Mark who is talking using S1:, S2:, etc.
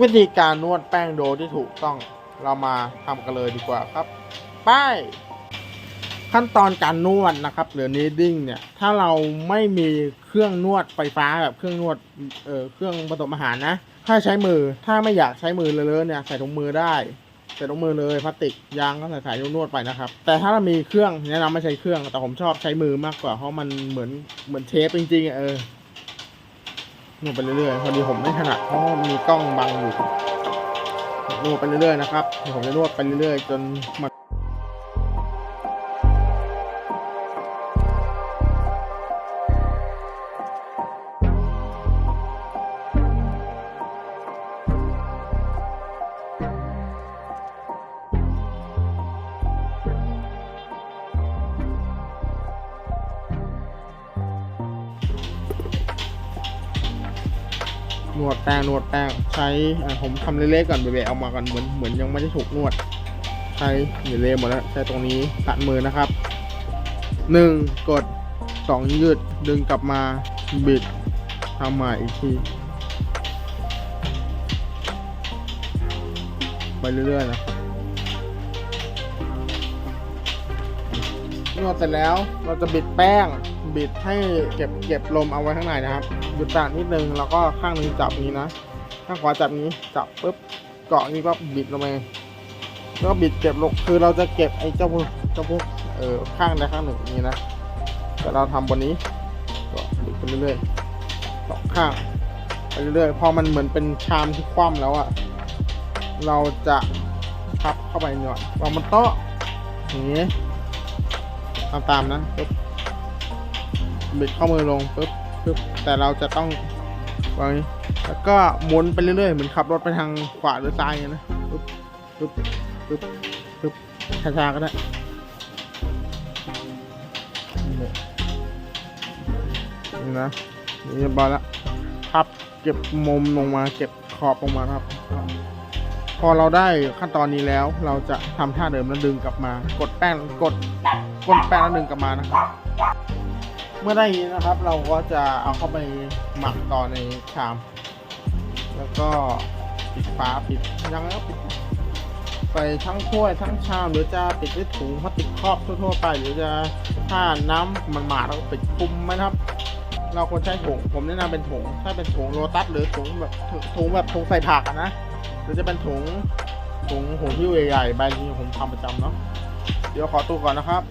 S1: วิธีการนวดแป้งโดที่ถูกต้องเรามาทำกันเลยดีกว่าครับไปขั้นตอนการนวดนะครับหรือ kneading เนี่ย ถ้าเราไม่มีเครื่องนวดไฟฟ้าแบบเครื่องนวดเอ่อเครื่องผสมอาหารนะ ถ้าใช้มือถ้าไม่อยากใช้มือเลยเนี่ยใส่ถุงมือได้ใส่ถุงมือเลยพลาสติกยางก็ใส่สายนวดไปนะครับ แต่ถ้าเรามีเครื่องแนะนำไม่ใช้เครื่องแต่ผมชอบใช้มือมากกว่าเพราะมันเหมือนเหมือนเทปจริงๆอะเออ นวดไปเรื่อยๆพอดีผมไม่ถนัดเพราะมีกล้องบังอยู่นวดไปเรื่อยๆนะครับผมจะนวดไปเรื่อยๆ จนมัน นวดแป้งนวดแป้งใช้ผมทำเละๆก่อนเบะๆเอามาก่อนเหมือนเหมือนยังไม่ได้ถูกนวด ใช้เดี๋ยเละหมดแล้วใช้ตรงนี้ตัดมือนะครับหนึ่งกดสองยืดดึงกลับมาบิดทำใหม่อีกทีไปเรื่อยๆนะครับ นวดเสร็จแล้วเราจะบิดแป้ง บิดให้เก็บเก็บลมเอาไว้ข้างในนะครับหยุดตากนิดนึงแล้วก็ข้างหนึงจับนี้นะ ข้างขวาจับนี้จับปุ๊บเกาะนี้ก็บิดลงไปแล้วก็บิดเก็บลงคือเราจะเก็บไอ้เจ้าพวกเจ้าพวกเออข้างใดข้างหนึ่งนี้นะแต่เราทำบนนี้ก็บิดไปเรื่อยๆสองข้างไปเรื่อยๆพอมันเหมือนเป็นชามที่คว่ำแล้วอะเราจะพับเข้าไปหน่อยวางบนโต๊ะอย่างนี้ ทำตามนะปุ๊บบิดข้อมือลงปุ๊บปุ๊บแต่เราจะต้องวางอย่างนี้แล้วก็หมุนไปเรื่อยๆเหมือนขับรถไปทางขวาหรือซ้ายอย่างนี้นะปุ๊บปุ๊บปุ๊บปุ๊บช้าๆก็ได้นี่นี่นะนี่เรียบร้อยแล้วพับเก็บมุมลงมาเก็บขอบลงมาครับ พอเราได้ขั้นตอนนี้แล้ว เราจะทำท่าเดิมแล้วดึงกลับมา กดแป้งกดกดแป้งแล้วดึงกลับมานะครับ เมื่อได้นี้นะครับ เราก็จะเอาเข้าไปหมักต่อในชาม แล้วก็ปิดฝาปิดยังไงก็ปิดไปทั้งถ้วยทั้งชามหรือจะปิดด้วยถุงพลาสติกครอบทั่วๆไป หรือจะถ้าน้ำมันหมาดเราก็ปิดคลุมไหมนะครับ เราควรใช้ถุงผมแนะนำเป็นถุงถ้าเป็นถุงโลตัสหรือถุงแบบถุงแบบถุงใส่ผักนะ หรือจะเป็นถุงถุงหูหิ้วใหญ่ๆใบนี้ผมทำประจำเนาะเดี๋ยวขอตู้ก่อนนะครับ